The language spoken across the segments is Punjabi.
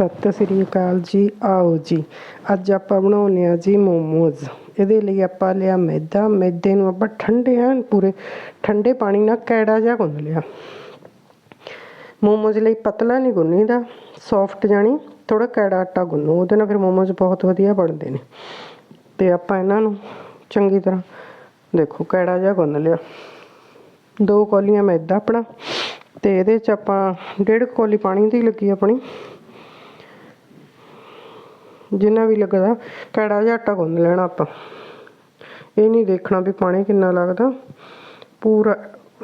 ਸਤਿ ਸ੍ਰੀ ਅਕਾਲ ਜੀ, ਆਓ ਜੀ। ਅੱਜ ਆਪਾਂ ਬਣਾਉਨੇ ਆ ਜੀ ਮੋਮੋਜ਼। ਇਹਦੇ ਲਈ ਆਪਾਂ ਲਿਆ ਮੈਦਾ। ਮੈਦੇ ਨੂੰ ਆਪਾਂ ਠੰਡੇ ਐਨ ਪੂਰੇ ਠੰਡੇ ਪਾਣੀ ਨਾਲ ਕੈੜਾ ਜਿਹਾ ਗੁੰਨ ਲਿਆ। ਮੋਮੋਜ਼ ਲਈ ਪਤਲਾ ਨਹੀਂ ਗੁੰਨੀਦਾ ਸੌਫਟ ਜਾਣੀ ਥੋੜਾ ਕੈੜਾ ਆਟਾ ਗੁੰਨੋ, ਉਹਦੇ ਨਾਲ ਫਿਰ ਮੋਮੋਜ਼ ਬਹੁਤ ਵਧੀਆ ਬਣਦੇ ਨੇ। ਤੇ ਆਪਾਂ ਇਹਨਾਂ ਨੂੰ ਚੰਗੀ ਤਰ੍ਹਾਂ ਦੇਖੋ, ਕੈੜਾ ਜਿਹਾ ਗੁੰਨ ਲਿਆ। ਦੋ ਕੌਲੀਆਂ ਮੈਦਾ ਆਪਣਾ, ਤੇ ਇਹਦੇ ਚ ਆਪਾਂ ਡੇਢ ਕੁ ਕੌਲੀ ਪਾਣੀ ਦੀ ਲੱਗੀ ਆਪਣੀ ਜਿੰਨਾ ਵੀ ਲੱਗਦਾ, ਕੈੜਾ ਜਿਹਾ ਆਟਾ ਗੁੰਨ ਲੈਣਾ ਆਪਾਂ। ਇਹ ਨਹੀਂ ਦੇਖਣਾ ਵੀ ਪਾਣੀ ਕਿੰਨਾ ਲੱਗਦਾ। ਪੂਰਾ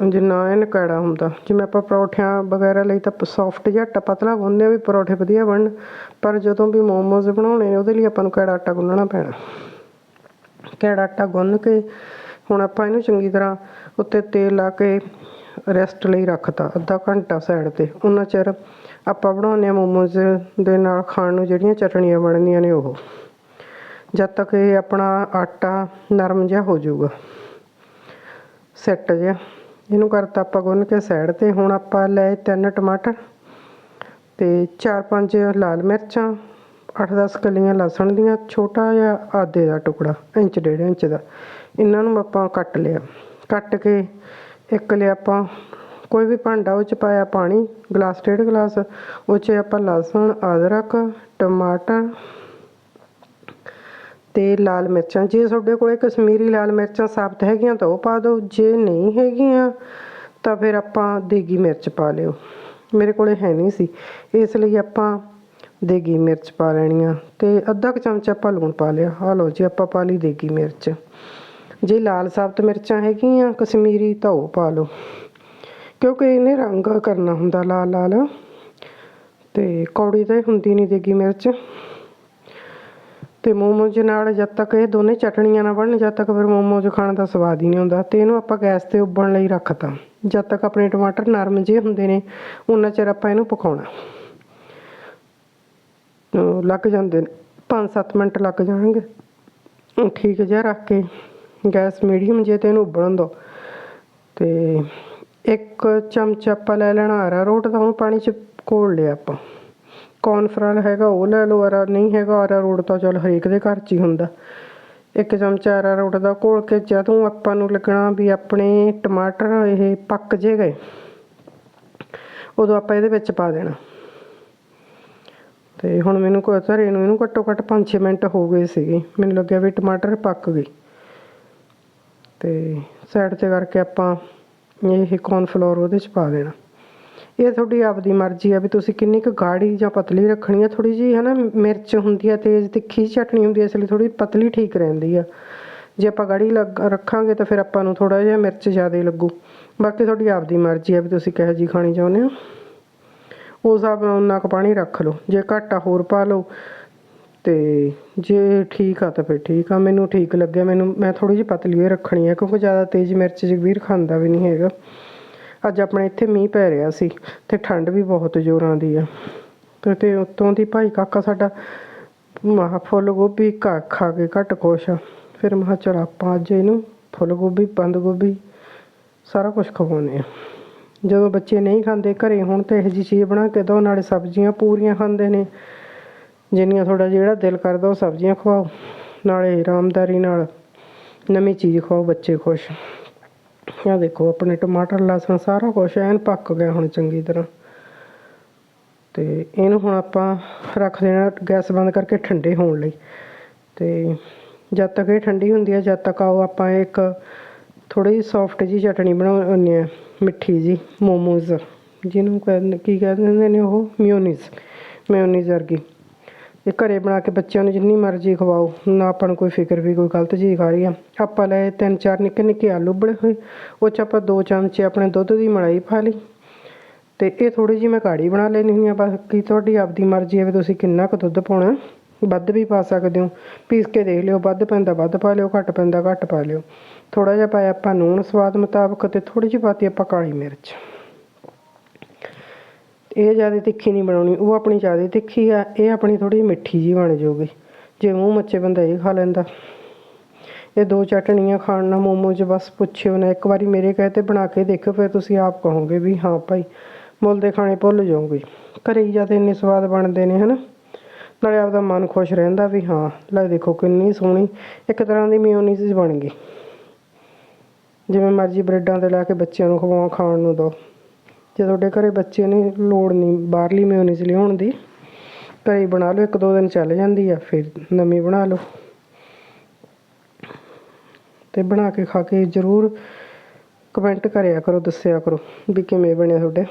ਜਿੰਨਾ ਇਹਨ ਕੈੜਾ ਹੁੰਦਾ। ਜਿਵੇਂ ਆਪਾਂ ਪਰੌਠਿਆਂ ਵਗੈਰਾ ਲਈ ਤਾਂ ਸੌਫਟ ਜਿਹਾ ਆਟਾ ਪਤਲਾ ਗੁੰਨਦੇ ਆ ਵੀ ਪਰੌਠੇ ਵਧੀਆ ਬਣਨ ਪਰ ਜਦੋਂ ਵੀ ਮੋਮੋਜ਼ ਬਣਾਉਣੇ ਨੇ, ਉਹਦੇ ਲਈ ਆਪਾਂ ਨੂੰ ਕੈੜਾ ਆਟਾ ਗੁੰਨਣਾ ਪੈਣਾ। ਕੈੜਾ ਆਟਾ ਗੁੰਨ ਕੇ ਹੁਣ ਆਪਾਂ ਇਹਨੂੰ ਚੰਗੀ ਤਰ੍ਹਾਂ ਉੱਤੇ ਤੇਲ ਲਾ ਕੇ ਰੈਸਟ ਲਈ ਰੱਖਤਾ, ਅੱਧਾ ਘੰਟਾ ਸਾਈਡ ਤੇ। ਉਹਨਾਂ ਚਿਰ ਆਪਾਂ ਬਣਾਉਂਦੇ ਹਾਂ ਮੋਮੋਜ਼ ਦੇ ਨਾਲ ਖਾਣ ਨੂੰ ਜਿਹੜੀਆਂ ਚਟਣੀਆਂ ਬਣਦੀਆਂ ਨੇ ਉਹ। ਜਦ ਤੱਕ ਇਹ ਆਪਣਾ ਆਟਾ ਨਰਮ ਜਿਹਾ ਹੋ ਜਾਊਗਾ। ਸੈੱਟ ਜਿਹਾ। ਇਹਨੂੰ ਕਰਤਾ ਆਪਾਂ ਗੁੰਨ ਕੇ ਸਾਈਡ ਤੇ। ਹੁਣ ਆਪਾਂ ਲਏ ਤਿੰਨ ਟਮਾਟਰ ਤੇ ਚਾਰ ਪੰਜ ਲਾਲ ਮਿਰਚਾਂ 8-10 ਕਲੀਆਂ ਲਸਣ ਦੀਆਂ, ਛੋਟਾ ਜਿਹਾ ਆਦੇ ਦਾ ਟੁਕੜਾ, ਇੰਚ, ਡੇਢ ਇੰਚ ਦਾ। ਇਹਨਾਂ ਨੂੰ ਆਪਾਂ ਕੱਟ ਲਿਆ। ਕੱਟ ਕੇ ਇੱਕ ਲਿਆ ਆਪਾਂ ਕੋਈ ਵੀ ਭਾਂਡਾ ਉਹ ਚ ਪਾਇਆ ਪਾਣੀ, ਗਲਾਸ, ਡੇਢ ਗਲਾਸ, ਉਹ ਚ ਆਪਾਂ ਲਸਣ, ਅਦਰਕ, ਟਮਾਟਰ ਤੇ ਲਾਲ ਮਿਰਚਾਂ। ਜੇ ਤੁਹਾਡੇ ਕੋਲੇ ਕਸ਼ਮੀਰੀ ਲਾਲ ਮਿਰਚਾਂ ਸਾਬਤ ਹੈਗੀਆਂ ਤਾਂ ਉਹ ਪਾ ਦਿਓ। ਜੇ ਨਹੀਂ ਹੈਗੀਆਂ ਤਾਂ ਫਿਰ ਆਪਾਂ ਦੇਗੀ ਮਿਰਚ ਪਾ ਲਿਓ। ਮੇਰੇ ਕੋਲੇ ਹੈ ਨਹੀਂ ਸੀ। ਇਸ ਲਈ ਆਪਾਂ ਦੇਗੀ ਮਿਰਚ ਪਾ ਲੈਣੀ ਆ ਤੇ ਅੱਧਾ ਕੁ ਚਮਚਾ ਆਪਾਂ ਲੂਣ ਪਾ ਲਿਆ। ਆ ਲਓ ਜੀ, ਆਪਾਂ ਪਾ ਲਈ ਦੇਗੀ ਮਿਰਚ। ਜੇ ਲਾਲ ਸਾਬਤ ਮਿਰਚਾਂ ਹੈਗੀਆਂ ਕਸ਼ਮੀਰੀ ਤਾਂ ਉਹ ਪਾ ਲਓ। ਕਿਉਂਕਿ ਇਹਨੇ ਰੰਗ ਕਰਨਾ ਹੁੰਦਾ ਲਾਲ ਲਾਲ। ਤੇ ਕੌੜੀ ਤਾਂ ਹੁੰਦੀ ਨਹੀਂ ਦੇਗੀ ਮਿਰਚ। ਤੇ ਮੋਮੋਜ਼ ਨਾਲ ਜਦ ਤੱਕ ਇਹ ਦੋਨੇ ਚਟਣੀਆਂ ਨਾ ਬਣਨ, ਜਦ ਤੱਕ ਫਿਰ ਮੋਮੋਜ਼ ਖਾਣ ਦਾ ਸਵਾਦ ਹੀ ਨਹੀਂ ਹੁੰਦਾ। ਤੇ ਇਹਨੂੰ ਆਪਾਂ ਗੈਸ ਤੇ ਉੱਬਲਣ ਲਈ ਰੱਖਤਾ। ਜਦ ਤੱਕ ਆਪਣੇ ਟਮਾਟਰ ਨਰਮ ਜਿਹੇ ਹੁੰਦੇ ਨੇ, ਉਨਾ ਚਿਰ ਆਪਾਂ ਇਹਨੂੰ ਪਕਾਉਣਾ। ਲੱਗ ਜਾਂਦੇ ਨੇ 5-7 ਮਿੰਟ ਲੱਗ ਜਾਣਗੇ। ਠੀਕ ਜਿਹਾ ਰੱਖ ਕੇ, ਗੈਸ ਮੀਡੀਅਮ ਜੇ ਤੇ ਇਹਨੂੰ ਉਬਲਣ ਦੋ। ਤੇ ਇੱਕ ਚਮਚ ਆਪਾਂ ਲੈ ਲੈਣਾ ਅਰਾ ਰੋਟ ਦਾ ਹੁਣ ਪਾਣੀ ਚ ਘੋਲ ਲਿਆ ਆਪਾਂ। ਕੌਨਫਰਲ ਹੈਗਾ, ਉਹ ਲੈ ਲਓ ਅਰਾ ਨਹੀਂ ਹੈਗਾ ਅਰਾ ਰੋਟ ਤਾਂ ਚਲ ਹਰੇਕ ਦੇ ਘਰ 'ਚ ਹੀ ਹੁੰਦਾ। ਇੱਕ ਚਮਚਾ ਅਰਾ ਰੋਟ ਦਾ ਘੋਲ ਕੇ ਜਦੋਂ ਆਪਾਂ ਨੂੰ ਲੱਗਣਾ ਵੀ ਆਪਣੇ ਟਮਾਟਰ ਇਹ ਪੱਕ ਜੇ ਗਏ, ਉਦੋਂ ਆਪਾਂ ਇਹਦੇ ਵਿੱਚ ਪਾ ਦੇਣਾ। ਤੇ ਹੁਣ ਮੈਨੂੰ ਕੋਈ ਧਰੇ ਨੂੰ ਇਹਨੂੰ ਘੱਟੋ ਘੱਟ 5-6 ਮਿੰਟ ਹੋ ਗਏ ਸੀਗੇ। ਮੈਨੂੰ ਲੱਗਿਆ ਵੀ ਟਮਾਟਰ ਪੱਕ ਗਏ। ਤੇ ਸਾਈਡ ਤੇ ਕਰਕੇ ਆਪਾਂ ਇਹ ਕੌਰਨਫਲੋਰ ਉਹਦੇ ਚ ਪਾ ਦੇਣਾ। ਇਹ ਤੁਹਾਡੀ ਆਪਦੀ ਮਰਜ਼ੀ ਆ ਵੀ ਤੁਸੀਂ ਕਿੰਨੀ ਕੁ ਗਾੜੀ ਜਾਂ ਪਤਲੀ ਰੱਖਣੀ ਆ ਥੋੜੀ ਜੀ ਹਨਾ, ਮਿਰਚ ਹੁੰਦੀ ਆ, ਤੇਜ਼ ਤਿੱਖੀ ਚਟਣੀ ਹੁੰਦੀ ਆ, ਇਸ ਲਈ ਥੋੜੀ ਪਤਲੀ ਠੀਕ ਰਹਿੰਦੀ ਆ। ਜੇ ਆਪਾਂ ਗਾੜੀ ਲੱਗ, ਰੱਖਾਂਗੇ ਤਾਂ ਫਿਰ ਆਪਾਂ ਨੂੰ ਥੋੜਾ ਜਿਹਾ ਮਿਰਚ ਜ਼ਿਆਦਾ ਲੱਗੂ। ਬਾਕੀ ਤੁਹਾਡੀ ਆਪਦੀ ਮਰਜ਼ੀ ਆ ਵੀ ਤੁਸੀਂ ਕਿਹੋ ਜੀ ਖਾਣੀ ਚਾਹੁੰਦੇ ਹੋ। ਉਸ ਹਿਸਾਬ ਨਾਲ ਉਨਾ ਕੁ ਪਾਣੀ ਰੱਖ ਲਓ। ਜੇ ਘਾਟਾ ਹੋਰ ਪਾ ਲਓ। ਅਤੇ ਜੇ ਠੀਕ ਆ ਤਾਂ ਫਿਰ ਠੀਕ ਆ, ਮੈਨੂੰ ਠੀਕ ਲੱਗਿਆ, ਮੈਨੂੰ, ਮੈਂ ਥੋੜ੍ਹੀ ਜਿਹੀ ਪਤਲੀ ਹੀ ਰੱਖਣੀ ਆ, ਕਿਉਂਕਿ ਜ਼ਿਆਦਾ ਤੇਜ਼ ਮਿਰਚ ਜਗਵੀਰ ਖਾਂਦਾ ਵੀ ਨਹੀਂ ਹੈਗਾ। ਅੱਜ ਆਪਣੇ ਇੱਥੇ ਮੀਂਹ ਪੈ ਰਿਹਾ ਸੀ ਅਤੇ ਠੰਡ ਵੀ ਬਹੁਤ ਜ਼ੋਰਾਂ ਦੀ ਆ। ਅਤੇ ਉੱਤੋਂ ਦੀ ਭਾਈ ਕਾਕਾ ਸਾਡਾ ਮਹਾ ਫੁੱਲ ਗੋਭੀ ਘਾ, ਖਾ ਕੇ ਘੱਟ ਖੁਸ਼ ਆ। ਫਿਰ ਮੈਂ ਕਿਹਾ, ਚਲ ਆਪਾਂ ਅੱਜ ਇਹਨੂੰ ਫੁੱਲ ਗੋਭੀ, ਬੰਦ ਗੋਭੀ ਸਾਰਾ ਕੁਝ ਖਵਾਉਂਦੇ ਆ। ਜਦੋਂ ਬੱਚੇ ਨਹੀਂ ਖਾਂਦੇ ਘਰੇ, ਹੁਣ ਤਾਂ ਇਹੋ ਜਿਹੀ ਚੀਜ਼ ਬਣਾ ਕੇ ਦਿਓ, ਨਾਲੇ ਸਬਜ਼ੀਆਂ ਪੂਰੀਆਂ ਖਾਂਦੇ ਨੇ। ਜਿੰਨੀਆਂ ਤੁਹਾਡਾ ਜਿਹੜਾ ਦਿਲ ਕਰਦਾ ਉਹ ਸਬਜ਼ੀਆਂ ਖਵਾਓ, ਨਾਲੇ ਆਰਾਮਦਾਰੀ ਨਾਲ ਨਵੀਂ ਚੀਜ਼ ਖਵਾਓ, ਬੱਚੇ ਖੁਸ਼। ਆ ਦੇਖੋ, ਆਪਣੇ ਟਮਾਟਰ, ਲਸਣ, ਸਾਰਾ ਕੁਝ ਐਨ ਪੱਕ ਗਿਆ ਹੁਣ ਚੰਗੀ ਤਰ੍ਹਾਂ। ਤੇ ਇਹਨੂੰ ਹੁਣ ਆਪਾਂ ਰੱਖ ਦੇਣਾ ਗੈਸ ਬੰਦ ਕਰਕੇ ਠੰਡੇ ਹੋਣ ਲਈ। ਤੇ ਜਦ ਤੱਕ ਇਹ ਠੰਡੀ ਹੁੰਦੀ ਹੈ ਜਦ ਤੱਕ ਆਓ ਆਪਾਂ ਇੱਕ ਥੋੜੀ ਜਿਹੀ ਸੌਫਟ ਜੀ ਚਟਣੀ ਬਣਾਉਣੀ ਹੈ, ਮਿੱਠੀ ਜੀ ਮੋਮੋਜ਼। ਜਿਹਨੂੰ ਕਹਿੰਦੇ ਕੀ ਕਹਿੰਦੇ ਨੇ ਉਹ? ਮਿਓਨੀਜ਼ ਮਿਓਨੀਜ਼ ਵਰਗੀ। ਇਹ ਘਰੇ ਬਣਾ ਕੇ ਬੱਚਿਆਂ ਨੂੰ ਜਿੰਨੀ ਮਰਜ਼ੀ ਖਵਾਓ। ਨਾ ਆਪਾਂ ਨੂੰ ਕੋਈ ਫਿਕਰ ਵੀ, ਕੋਈ ਗਲਤ ਚੀਜ਼ ਖਾ ਰਹੀ ਆ। ਆਪਾਂ ਲਏ ਤਿੰਨ ਚਾਰ ਨਿੱਕੇ ਨਿੱਕੇ ਆਲੂ ਉਬਲੇ ਹੋਏ। ਉਹ 'ਚ ਆਪਾਂ ਦੋ ਚਮਚੇ ਆਪਣੇ ਦੁੱਧ ਦੀ ਮਲਾਈ ਪਾ ਲਈ। ਤੇ ਇਹ ਥੋੜੀ ਜਿਹੀ ਮੈਂ ਕਾੜੀ ਬਣਾ ਲੈਣੀ ਹੁੰਦੀ ਆ। ਬਾਕੀ ਤੁਹਾਡੀ ਆਪਦੀ ਮਰਜ਼ੀ ਹੈ ਵੀ ਤੁਸੀਂ ਕਿੰਨਾ ਕੁ ਦੁੱਧ ਪਾਉਣਾ। ਵੱਧ ਵੀ ਪਾ ਸਕਦੇ ਹੋ। ਪੀਸ ਕੇ ਦੇਖ ਲਿਓ, ਵੱਧ ਪੈਂਦਾ ਵੱਧ ਪਾ ਲਿਓ, ਘੱਟ ਪੈਂਦਾ ਘੱਟ ਪਾ ਲਿਓ। ਥੋੜਾ ਜਿਹਾ ਪਾਇਆ ਆਪਾਂ ਨੂਣ ਸਵਾਦ ਮੁਤਾਬਕ ਤੇ ਥੋੜੀ ਜਿਹੀ ਪਾਤੀ ਆਪਾਂ ਕਾਲੀ ਮਿਰਚ। ਇਹ ਜ਼ਿਆਦਾ ਤਿੱਖੀ ਨਹੀਂ ਬਣਾਉਣੀ, ਉਹ ਆਪਣੀ ਜ਼ਿਆਦਾ ਤਿੱਖੀ ਆ, ਇਹ ਆਪਣੀ ਥੋੜੀ ਮਿੱਠੀ ਜੀ ਬਣ ਜਾਊਗੀ। ਜੇ ਮੂੰਹ ਮੱਚੇ ਬੰਦਾ ਇਹ ਖਾ ਲੈਂਦਾ। ਇਹ ਦੋ ਚਟਣੀਆਂ ਖਾਣ ਨਾਲ ਮੋਮੋ 'ਚ ਬਸ ਪੁੱਛਿਓ ਨਾ, ਇੱਕ ਵਾਰੀ ਮੇਰੇ ਕਹੇ ਤੇ ਬਣਾ ਕੇ ਦੇਖੋ ਫਿਰ ਤੁਸੀਂ ਆਪ ਕਹੋਗੇ ਵੀ ਹਾਂ ਭਾਈ, ਮੁੱਲ ਦੇ ਖਾਣੇ ਭੁੱਲ ਜਾਓਗੇ ਘਰੇ ਹੀ ਜਦ ਇੰਨੇ ਸਵਾਦ ਬਣਦੇ ਨੇ, ਹਨਾ? ਨਾਲੇ ਆਪਦਾ ਮਨ ਖੁਸ਼ ਰਹਿੰਦਾ ਵੀ ਹਾਂ, ਲੈ ਦੇਖੋ ਕਿੰਨੀ ਸੋਹਣੀ, ਇੱਕ ਤਰ੍ਹਾਂ ਦੀ ਮਿਓਨੀਜ਼ ਬਣ ਗਈ। ਜਿਵੇਂ ਮਰਜ਼ੀ ਬ੍ਰੈਡਾਂ ਤੇ ਲਾ ਕੇ ਬੱਚਿਆਂ ਨੂੰ ਖਵਾਉ ਖਾਣ ਨੂੰ ਦੋ। ਜੇ ਤੁਹਾਡੇ ਘਰੇ ਬੱਚੇ ਨੇ, ਲੋੜ ਨਹੀਂ, ਬਾਹਰਲੀ ਮਿਓਨੀਜ਼ ਲਿਆਉਣ ਦੀ। ਘਰੇ ਬਣਾ ਲਓ, ਇੱਕ ਦੋ ਦਿਨ ਚੱਲ ਜਾਂਦੀ ਆ, ਫਿਰ ਨਵੀਂ ਬਣਾ ਲਓ। ਤੇ ਬਣਾ ਕੇ ਖਾ ਕੇ ਜ਼ਰੂਰ ਕਮੈਂਟ ਕਰਿਆ ਕਰੋ, ਦੱਸਿਆ ਕਰੋ ਵੀ ਕਿਵੇਂ ਬਣਿਆ ਤੁਹਾਡੇ।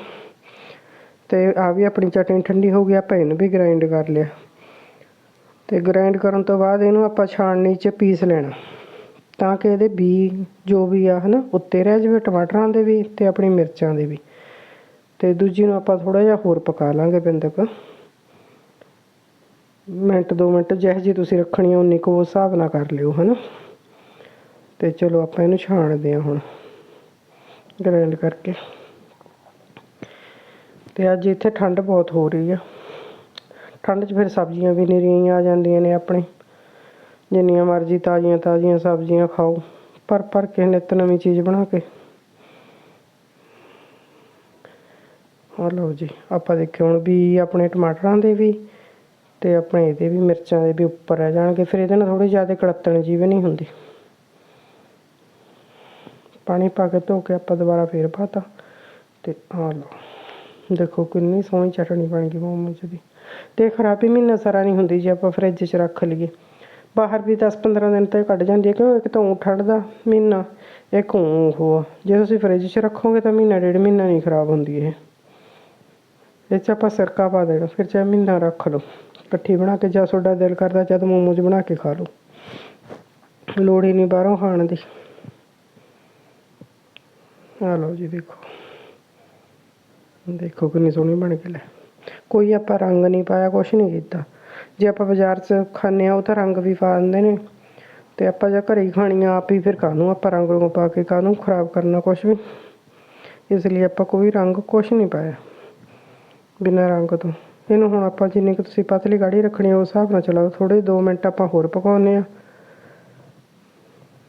ਤੇ ਆ ਵੀ ਆਪਣੀ ਚਟਨੀ ਠੰਡੀ ਹੋ ਗਈ ਆਪਾਂ ਇਹਨੂੰ ਵੀ ਗ੍ਰਾਈਂਡ ਕਰ ਲਿਆ। ਤੇ ਗ੍ਰਾਈਂਡ ਕਰਨ ਤੋਂ ਬਾਅਦ ਇਹਨੂੰ ਆਪਾਂ ਛਾਣਨੀ 'ਚ ਪੀਸ ਲੈਣਾ। ਤਾਂ ਕਿ ਇਹਦੇ ਬੀ ਜੋ ਵੀ ਆ, ਹਨਾ, ਉੱਤੇ ਰਹਿ ਜਾਵੇ, ਟਮਾਟਰਾਂ ਦੇ ਵੀ ਤੇ ਆਪਣੀ ਮਿਰਚਾਂ ਦੇ ਵੀ। ਤੇ ਦੂਜੀ ਨੂੰ ਆਪਾਂ ਥੋੜਾ ਜਿਹਾ ਹੋਰ ਪਕਾ ਲਾਂਗੇ ਬਿੰਦਕ। ਮਿੰਟ, ਦੋ ਮਿੰਟ ਜਿਹੋ ਜਿਹੀ ਤੁਸੀਂ ਰੱਖਣੀ ਆ, ਉਨੀ ਕੁ ਉਸ ਹਿਸਾਬ ਨਾਲ ਕਰ ਲਿਓ, ਹਨਾ? ਤੇ ਚਲੋ ਆਪਾਂ ਇਹਨੂੰ ਛਾਣਦੇ ਹਾਂ ਹੁਣ ਗ੍ਰਾਈਂਡ ਕਰਕੇ। ਤੇ ਅੱਜ ਇੱਥੇ ਠੰਡ ਬਹੁਤ ਹੋ ਰਹੀ ਆ। ਠੰਡ 'ਚ ਫਿਰ ਸਬਜ਼ੀਆਂ ਵੀ ਨਿਰੀਆਂ ਆ ਜਾਂਦੀਆਂ ਨੇ ਆਪਣੇ। ਜਿੰਨੀਆਂ ਮਰਜ਼ੀ ਤਾਜ਼ੀਆਂ ਤਾਜ਼ੀਆਂ ਸਬਜ਼ੀਆਂ ਖਾਓ ਪਰ ਪਰ ਕੇ ਨਿੱਤ ਨਵੀਂ ਚੀਜ਼ ਬਣਾ ਕੇ ਆ ਲਓ ਜੀ, ਆਪਾਂ ਦੇਖਿਓ ਹੁਣ ਵੀ ਆਪਣੇ ਟਮਾਟਰਾਂ ਦੇ ਵੀ ਤੇ ਆਪਣੇ ਇਹਦੇ ਵੀ ਮਿਰਚਾਂ ਦੇ ਵੀ ਉੱਪਰ ਰਹਿ ਜਾਣਗੇ, ਫਿਰ ਇਹਦੇ ਨਾਲ ਥੋੜੀ ਜ਼ਿਆਦਾ ਕੜੱਤਣ ਜੀ ਵੀ ਨਹੀਂ ਹੁੰਦੀ। ਪਾਣੀ ਪਾ ਕੇ ਧੋ ਕੇ ਆਪਾਂ ਦੁਬਾਰਾ ਫੇਰ ਪਾਤਾ ਤੇ ਆ ਲਓ, ਦੇਖੋ ਕਿੰਨੀ ਸੋਹਣੀ ਚਟਣੀ ਬਣ ਗਈ ਮੋਮੋਜ਼ ਦੀ। ਤੇ ਖਰਾਬ ਵੀ ਮਹੀਨਾ ਸਾਰਾ ਨਹੀਂ ਹੁੰਦੀ ਜੇ ਆਪਾਂ ਫਰਿੱਜ 'ਚ ਰੱਖ ਲਈਏ। ਬਾਹਰ ਵੀ 10-15 ਦਿਨ ਤੱਕ ਕੱਢ ਜਾਂਦੀ ਹੈ ਕਿਉਂ? ਇੱਕ ਤਾਂ ਊਂ ਠੰਡ ਦਾ ਮਹੀਨਾ, ਇੱਕ ਊਂ ਉਹ ਆ। ਜੇ ਤੁਸੀਂ ਫਰਿੱਜ 'ਚ ਰੱਖੋਗੇ ਤਾਂ ਮਹੀਨਾ, ਡੇਢ ਮਹੀਨਾ ਨਹੀਂ ਖਰਾਬ ਹੁੰਦੀ ਇਹ। ਇਹ 'ਚ ਆਪਾਂ ਸਿਰਕਾ ਪਾ ਦੇਣਾ, ਫਿਰ ਚਾਹੇ ਮਹੀਨਾ ਰੱਖ ਲਓ। ਇਕੱਠੀ ਬਣਾ ਕੇ ਜਾਂ ਤੁਹਾਡਾ ਦਿਲ ਕਰਦਾ ਜਦ ਮੋਮੋਜ਼ ਬਣਾ ਕੇ ਖਾ ਲਓ। ਲੋੜ ਹੀ ਨਹੀਂ ਬਾਹਰੋਂ ਖਾਣ ਦੀ। ਆ ਲਓ ਜੀ ਦੇਖੋ। ਦੇਖੋ ਕਿੰਨੀ ਸੋਹਣੀ ਬਣ ਕੇ ਲੈ। ਕੋਈ ਆਪਾਂ ਰੰਗ ਨਹੀਂ ਪਾਇਆ, ਕੁਛ ਨਹੀਂ ਕੀਤਾ। ਜੇ ਆਪਾਂ ਬਾਜ਼ਾਰ 'ਚ ਖਾਂਦੇ ਆ ਉਹ ਤਾਂ ਰੰਗ ਵੀ ਪਾ ਦਿੰਦੇ ਨੇ। ਤੇ ਆਪਾਂ ਜੇ ਘਰੇ ਹੀ ਖਾਣੀ ਆ ਆਪ ਹੀ ਫਿਰ ਕਾਹਨੂੰ ਆਪਾਂ ਰੰਗ ਰੁੰਗ ਪਾ ਕੇ ਕਾਹਨੂੰ ਖਰਾਬ ਕਰਨਾ ਕੁਛ ਵੀ? ਇਸ ਲਈ ਆਪਾਂ ਕੋਈ ਰੰਗ ਕੁਛ ਨਹੀਂ ਪਾਇਆ। ਬਿਨਾਂ ਰੰਗ ਤੋਂ। ਇਹਨੂੰ ਹੁਣ ਆਪਾਂ ਜਿੰਨੀ ਕੁ ਤੁਸੀਂ ਪਤਲੀ ਗਾੜੀ ਰੱਖਣੀ ਉਸ ਹਿਸਾਬ ਨਾਲ ਚਲਾਓ। ਥੋੜੇ 2 ਮਿੰਟ ਆਪਾਂ ਹੋਰ ਪਕਾਉਨੇ ਆ।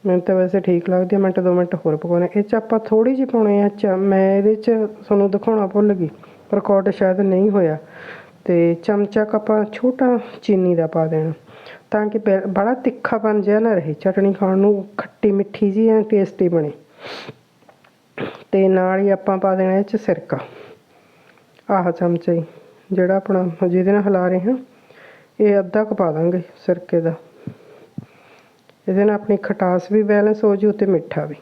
ਮੈਨੂੰ ਤਾਂ ਵੈਸੇ ਠੀਕ ਲੱਗਦੀ ਆ ਮਿੰਟ 2 ਮਿੰਟ ਹੋਰ ਪਕਾਉਣੇ ਇਹ ਚ ਆਪਾਂ ਥੋੜੀ ਜਿਹੀ ਪਾਉਣੇ ਆ ਚ, ਮੈਂ ਇਹਦੇ ਚ ਤੁਹਾਨੂੰ ਦਿਖਾਉਣਾ ਭੁੱਲ ਗਈ ਰਿਕਾਰਡ ਸ਼ਾਇਦ ਨਹੀਂ ਹੋਇਆ। ਤੇ ਚਮਚਾ ਆਪਾਂ ਛੋਟਾ ਚੀਨੀ ਦਾ ਪਾ ਦੇਣਾ, ਤਾਂ ਕਿ ਬੈ- ਬੜਾ ਤਿੱਖਾਪਨ ਜਿਹਾ ਨਾ ਰਹੇ। ਚਟਣੀ ਖਾਣ ਨੂੰ ਖੱਟੀ ਮਿੱਠੀ ਜੀ ਐ ਟੇਸਟੀ ਬਣੇ। ਤੇ ਨਾਲ ਹੀ ਆਪਾਂ ਪਾ ਦੇਣਾ ਇਹ ਚ ਸਿਰਕਾ। ਆਹ ਚਮਚਾ ਹੀ, ਜਿਹੜਾ ਆਪਣਾ ਜਿਹਦੇ ਨਾਲ ਹਿਲਾ ਰਹੇ ਹਾਂ, ਇਹ ਅੱਧਾ ਕੁ ਪਾ ਦਾਂਗੇ ਸਿਰਕੇ ਦਾ। ਇਹਦੇ ਨਾਲ ਆਪਣੀ ਖਟਾਸ ਵੀ ਬੈਲੈਂਸ ਹੋ ਜੂ ਤੇ ਮਿੱਠਾ ਵੀ।